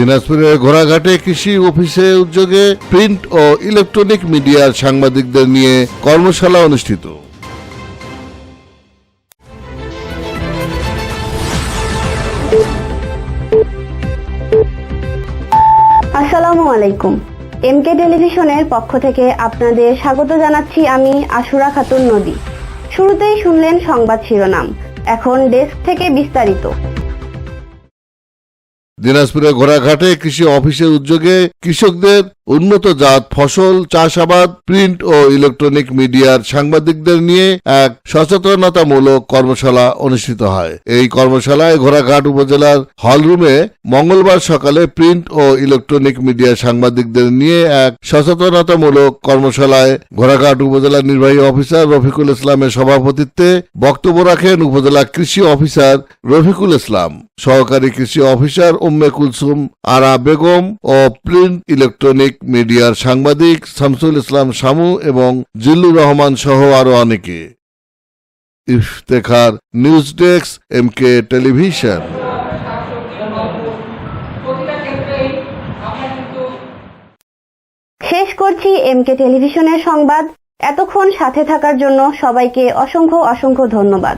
দিনাজপুরের ঘোড়াঘাটে কৃষি অফিসে উদ্যোগে প্রিন্ট ও ইলেকট্রনিক মিডিয়ার সাংবাদিকদের নিয়ে কর্মশালা অনুষ্ঠিত। আসসালামু আলাইকুম। এমকে টেলিভিশনের পক্ষ থেকে আপনাদের স্বাগত জানাচ্ছি আমি আশুরা খাতুন নদী। শুরুতেই শুনলেন সংবাদ শিরোনাম। এখন ডেস্ক থেকে বিস্তারিত। দিনাজপুরের ঘোড়াঘাটে কৃষি অফিসের উদ্যোগে কৃষকদের উন্নত জাত ফসল, চাষাবাদ, প্রিন্ট ও ইলেকট্রনিক মিডিয়ার সাংবাদিকদের নিয়ে এক সচেতনতামূলক কর্মশালা অনুষ্ঠিত হয়। এই কর্মশালায় ঘোড়াঘাট উপজেলার হলরুমে মঙ্গলবার সকালে প্রিন্ট ও ইলেকট্রনিক মিডিয়ার সাংবাদিকদের নিয়ে এক সচেতনতামূলক কর্মশালায় ঘোড়াঘাট উপজেলা নির্বাহী অফিসার রফিকুল ইসলামের সভাপতিত্বে বক্তব্য রাখেন উপজেলা কৃষি অফিসার রফিকুল ইসলাম। সহকারী কৃষি অফিসার উম্মে কুলসুম আরা বেগম ও প্রিন্ট ইলেকট্রনিক মিডিয়ার সাংবাদিক শামসুল ইসলাম শামু এবং জিল্লুর রহমান সহ আরও অনেকে। Iftekhar news desk M K television. শেষ করছি এমকে টেলিভিশনের সংবাদ। এতক্ষণ সাথে থাকার জন্য সবাইকে অসংখ্য অসংখ্য ধন্যবাদ।